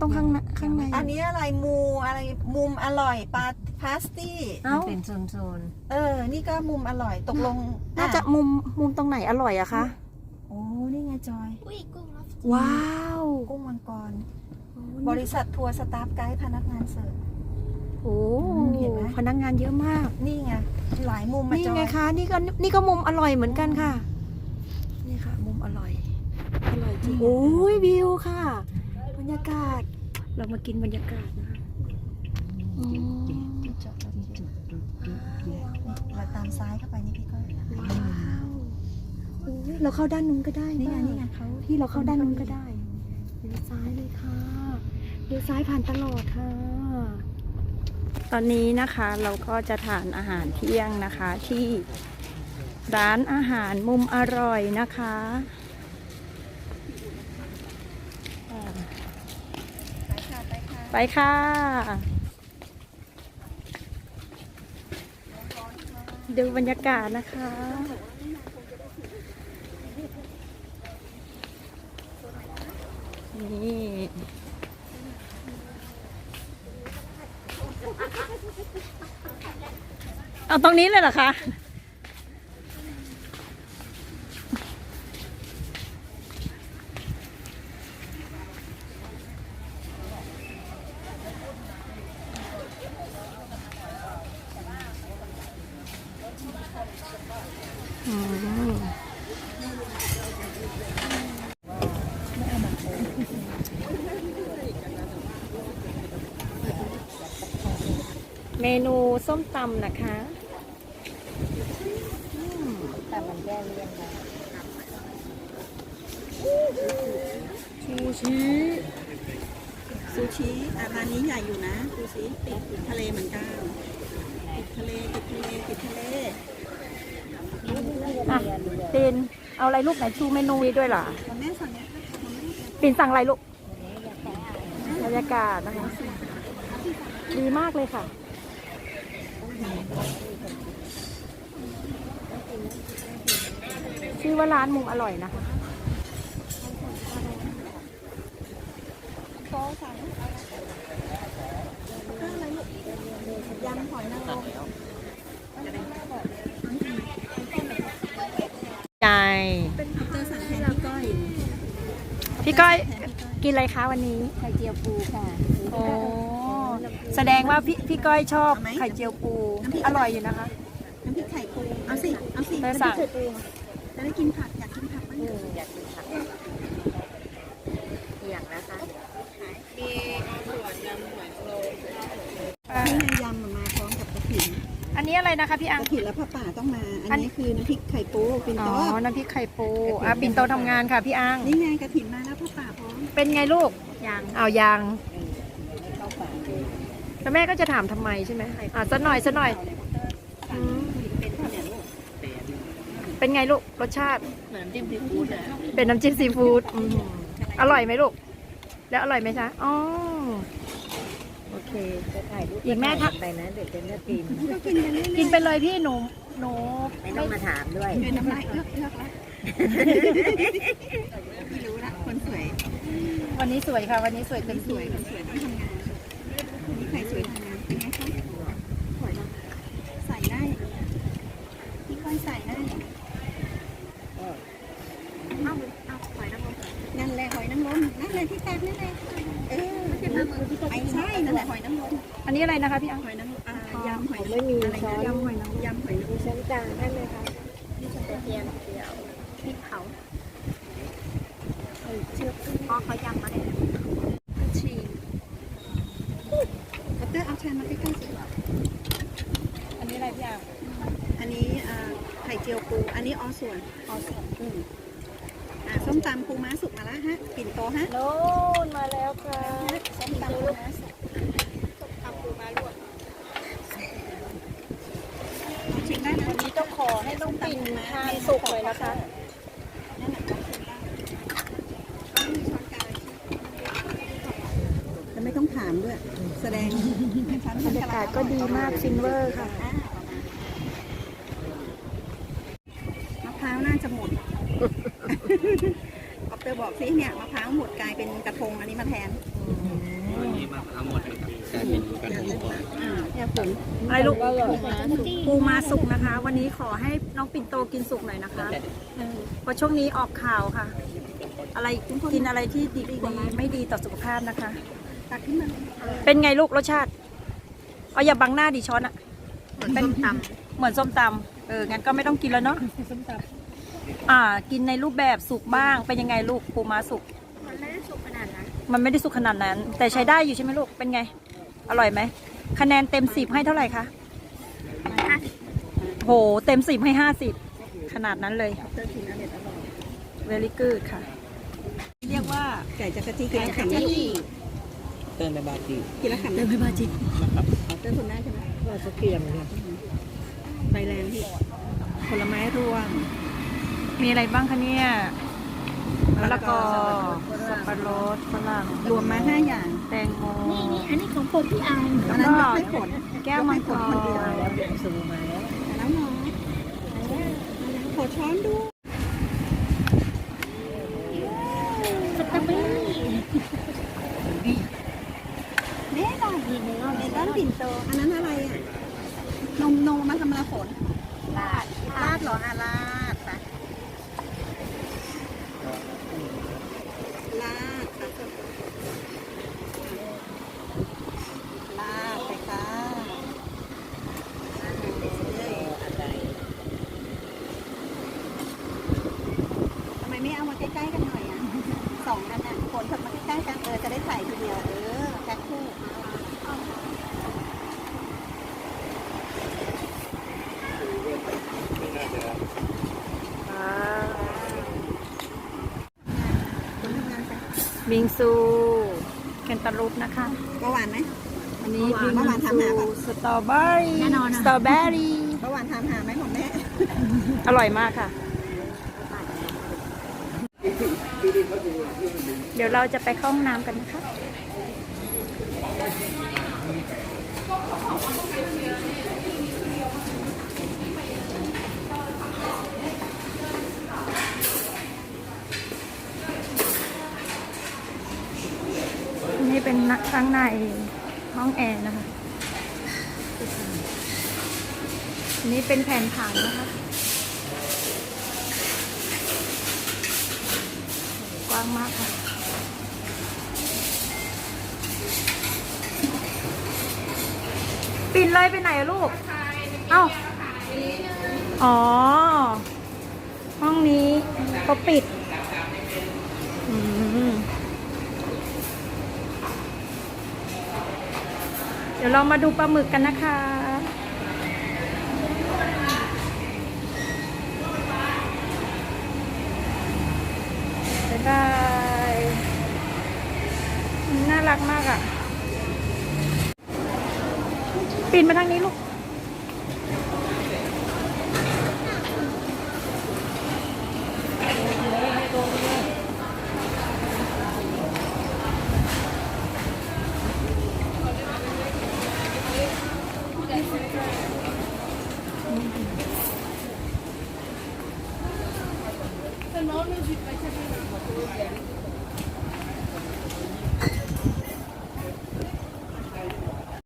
ตรงข้างหน้าข้างในอันนี้อะไรมูอะไรมุมอร่อยปลาพาสตี้เอ้าเป็นโซนเออ นี่ก็มุมอร่อยตกลงน่าจะมุมมุมตรงไหนอร่อยอะคะโอ้นี่ไงจอยอุ้ยกุ้งรับว้าวกุ้งมังกร บริษัททัวร์สตาฟไกด์พนักงานเสิร์ฟโอ้เห็นไหมพนักงานเยอะมาก นี่ไงหลายมุมมานี่จอยไงคะนี่ก็นี่ก็มุมอร่อยเหมือนกันค่ะ นี่ค่ะ มุมอร่อยอร่อยจริงโอ้ยวิวค่ะบ รรยากาศ เรามากินบรรยากาศนะคะอืมเราตามซ้ายเข้าไปนี่พี่ก้อยว้าวโอ้ยเราเข้าด้านนู้นก็ได้นี่ไงป่ะนี่ไงเขาพี่เราเข้าด้านนู้นก็ได้เลี้ยวซ้ายเลยค่ะเลี้ยวซ้ายผ่านตลอดค่ะ ตอนนี้นะคะเราก็จะทานอาหารเที่ยงนะคะที่ร้านอาหารมุมอร่อยนะคะอ่า ไปค่ะ ไปค่ะ ดูบรรยากาศนะคะ นี่ เอาตรงนี้เลยเหรอคะ เมนูส้มตำนะคะๆแต่มันแย่เลี่ยงนะชูชีซูชิอาร้านนี้ใหญ่อยู่นะซูชิติดทะเลเหมือนกันติดทะเลติดทะเลติดทะเล อะปินเอาอะไรลูกไหนชูเมนูนี้ด้วยเหรอคุณแม่สั่งเนี่ยปินสั่งอะไรลูกบรรยากาศนะคะ ดีมากเลยค่ะชื่อว่าร้านมุมอร่อยนะคะโต๊ะสั่งข้าวอะไรลูกยำหอยนางรม ใจ เจอสั่งแทนพี่ก้อย พี่ก้อยแทนพี่ก้อยกินอะไรคะวันนี้ ไข่เจียวปูค่ะโอ้แสดงว่าพี่พี่ก้อยชอบไข่เจียวปู อร่อยอยู่นะคะ น้ำพริกไข่ปู เอาสิ เอาสิได้สั่งจะได้กินผัก อยากกินผักบ้างอืมอยากกินผักอย่างนะคะนี่ไงยำมันมาพร้อมกับกระถิ่นอันนี้อะไรนะคะพี่อักงระถิ่นและผ้าป่าต้องมา อัอันนนี้คือน้ำพริกไข่ปูปินอ๋อโต๊ะน้ำพริกไข่ปู อะปิ่นโตทำงานค่ะพี่อังนี่ไงกระถิ่นมา เป็นไงลูกยังเอายังเข้าป่าแล้วแม่ก็จะถามทำไมใช่ไหมอะสักหน่อยสักหน่อยอืมเป็นข้าวเหนียวลูกเป็นไงลูกรสชาติ เหมือนจิ้มซีฟู้ดอะเป็นน้ำจิ้มซีฟู้ดอืมอร่อยไหมลูก แล้วอร่อยไหมจ๊ะอ๋อโอเคจะถ่ายรูปอีกแม่ทักไปนะเดี๋ยวจะเลือกกินก็กินกันเรื่อยๆกินไปเลยพี่หนูหนูไม่ต้องมาถามด้วยเป็นน้ำลายเอื้อกเอื้อกละไม่รู้ละคนสวย วันนี้สวยค่ะ วันนี้สวยคเต็นมสวยคนสวยต้องทำงานคนนี้ใครสวยทำงานเป็นไงคะสวยนะใส่ได้พี่ก้อยใส่ได้เอาเอาหอยนางรมนั่นแหละหอยนางรมนั่นแหละที่แตกนั่นแหละเออไม่ใช่นั่นแหละหอยนางรมอันนี้อะไรนะคะพี่อังหอยนางรมอ่ายำหอยไม่มีอะไรช้อนะนยำหอยนางรมยำหอยนางรมีมช้อนกลางได้ไหมคะกระเทียมเจียวพริกเผา เชือกอ๋อเขายำมาให้ชีคัตเตอร์เอาชามมาใกล้ๆสิอันนี้อะไรพี่อังอันนี้อ่าไข่เจียวปู อันนี้ออส่วนออส่วนอืมอ่าส้มตำปูม้าสุกมาแล้วฮะปิ่นโตฮะโน่นมาแล้วค่ะส้มตำปูม้าสุกส้มตำปูม้าลวกชิมได้นะวันนี้ต้องขอให้น้องปิ่นทานสุกเลยนะคะ นั่นแหละชิมได้เอามีช้อนกลางแล้วไม่ต้องถามด้วย แสดงบรรยากาศก็ดีมากฟินเวอร์ค่ะอ่ามะพร้าวน่าจะหมดเอาเตอร์บอกสิเนี่ยมะพร้าวหมดกลายเป็นกระทงอันนี้มาแทนวันนี้มาทั้งหมดนะครับกลายเป็นกระทงก่อนอ่าเนี่ยผลอะไรลูกปูมาสุกนะคะ วันนี้ขอให้น้องปิ่นโตกินสุกหน่อยนะคะเออเพราะช่วงนี้ออกข่าวค่ะ อะไรกินอะไรที่ดีดีไม่ดีต่อสุขภาพนะคะ ตักขึ้นมาเป็นไงลูกรสชาติ เอาอย่าบังหน้าดิช้อนอะเป็นส้มตเหมือนส้มตำเออ งั้นก็ไม่ต้องกินแล้วเนาะส้มตำอ่า กินในรูปแบบสุกบ้าง เป็นยังไงลูกปูม้าสุก มันไม่ได้สุกขนาดนั้น มันไม่ได้สุกขนาดนั้น แต่ใช้ได้อยู่ใช่ไหมลูก เป็นไง อร่อยไหม คะแนนเต็มสิบให้เท่าไหร่คะห้าสิบโห เต็มสิบให้ห้าสิบขนาดนั้นเลยเตอร์กินอร่อยอร่อย very good ค่ะ เรียกว่าไก่จักรจี้กินละคำได้ เติมในบาจีกินละคำได้ไม่บาจิเตอร์คนได้ใช่ไหมำว่าสเกียมเนี่ยใบแรงพี่ผลไม้รวม มีอะไรบ้างคะเนี่ยมะละกอสับปะรดฝรั่งรวมมาห้าอย่าง แตงโมนี่นี่อันนี้ของโปรดพี่อันอันนั้นยกให้ผลแก้วมังกรคนเดียวแล้วเดี๋ยวซูมาแล้วแล้วเนาะขอช้อนดูสตรอเบอรี่ เน่หน่อย เมลอนปิ่นโต อันนั้นอะไรอะ นมนมมาทำอะไรผลลาดลาดเหรออาลาดไปลาดค่ะลาดไปค่ะทำไมไม่เอามาใกล้ๆกันหน่อยอะสองกันน่ะคนทำมาใกล้ๆกันเออจะได้ใส่ทีเดียว เออแพ็คคู่ คนทำงานไป บิงซูแคนตาลูปนะคะเบาหวานไหม อันนี้บิงเมื่อวานทำหาซูปะสตรอเบอรี่สตรอเบอรี่เบาหวานทำหาไหมของแม่ อร่อยมากค่ะ เดี๋ยวเราจะไปเข้าห้องน้ำกันนะคะ เป็นข้างในห้องแอร์นะคะอันนี้เป็นแผ่นผังนะคะกว้างมากค่ะปิดเลยไปไหนอะลูก เอ้า อ๋อ ห้องนี้เขาปิด อืม เดี๋ยวเรามาดูปลาหมึกกันนะคะ บ๊ายบาย น่ารักมากอะ่ะ ปีนมาทางนี้ลูก